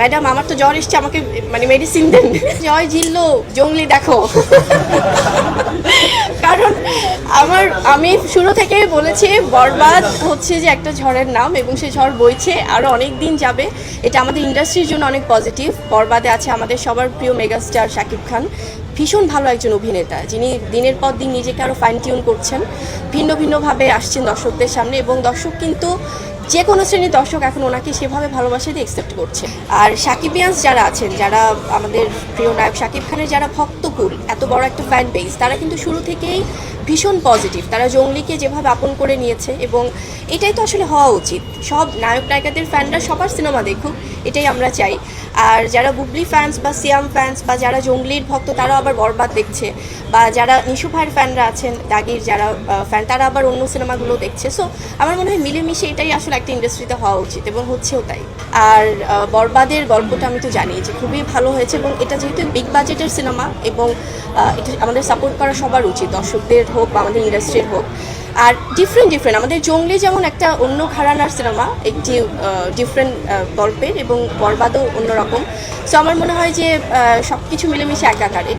Madam, আমার তো জ্বর এসছে, আমাকে মানে মেডিসিন দেন। জয় জিল্লো, জঙ্গলি দেখো। কারণ আমার, আমি শুরু থেকে বলেছি, বরবাদ হচ্ছে যে একটা ঝড়ের নাম এবং সেই ঝড় বইছে আরও অনেক দিন যাবে। এটা আমাদের ইন্ডাস্ট্রির জন্য অনেক পজিটিভ বরবাদে আছে আমাদের সবার প্রিয় মেগাস্টার শাকিব খান। ভীষণ ভালো একজন অভিনেতা, যিনি দিনের পর দিন নিজেকে আরও ফাইন টিউন করছেন। ভিন্ন ভিন্নভাবে আসছেন দর্শকদের সামনে এবং দর্শক কিন্তু যে কোনো শ্রেণির দর্শক এখন ওনাকে সেভাবে ভালোবাসে দিয়ে একসেপ্ট করছে। আর সাকিবিয়ান্স যারা আছেন, যারা আমাদের প্রিয় নায়ক সাকিব খানের যারা ভক্তকুল, এত বড় একটা ফ্যান বেস তারা কিন্তু শুরু থেকেই ভীষণ পজিটিভ তারা জঙ্গলিকে যেভাবে আপন করে নিয়েছে এবং এটাই তো আসলে হওয়া উচিত। সব নায়ক নায়িকাদের ফ্যানরা সবার সিনেমা দেখুক, এটাই আমরা চাই। আর যারা বুবলি ফ্যান্স বা সিয়াম ফ্যান্স বা যারা জঙ্গলির ভক্ত তারা আবার বরবাদ দেখছে। বা যারা নিশু ভাইয়ের ফ্যানরা আছেন, দাগির যারা ফ্যান তারা আবার অন্য সিনেমাগুলো দেখছে। সো আমার মনে হয় মিলেমিশে এটাই আসলে একটা ইন্ডাস্ট্রিতে হওয়া উচিত এবং হচ্ছেও তাই। আর বরবাদের গল্পটা আমি তো জানি যে খুবই ভালো হয়েছে এবং এটা যেহেতু বিগ বাজেটের সিনেমা এবং এটা আমাদের সাপোর্ট করা সবার উচিত, দর্শকদের হোক বা আমাদের ইন্ডাস্ট্রির হোক। আর ডিফারেন্ট ডিফারেন্ট আমাদের জঙ্গলে যেমন একটা অন্য ঘরানার সিনেমা একটি ডিফারেন্ট গল্পের এবং বরবাদও অন্যরকম। সো আমার মনে হয় যে সব কিছু মিলেমিশে একাকারে।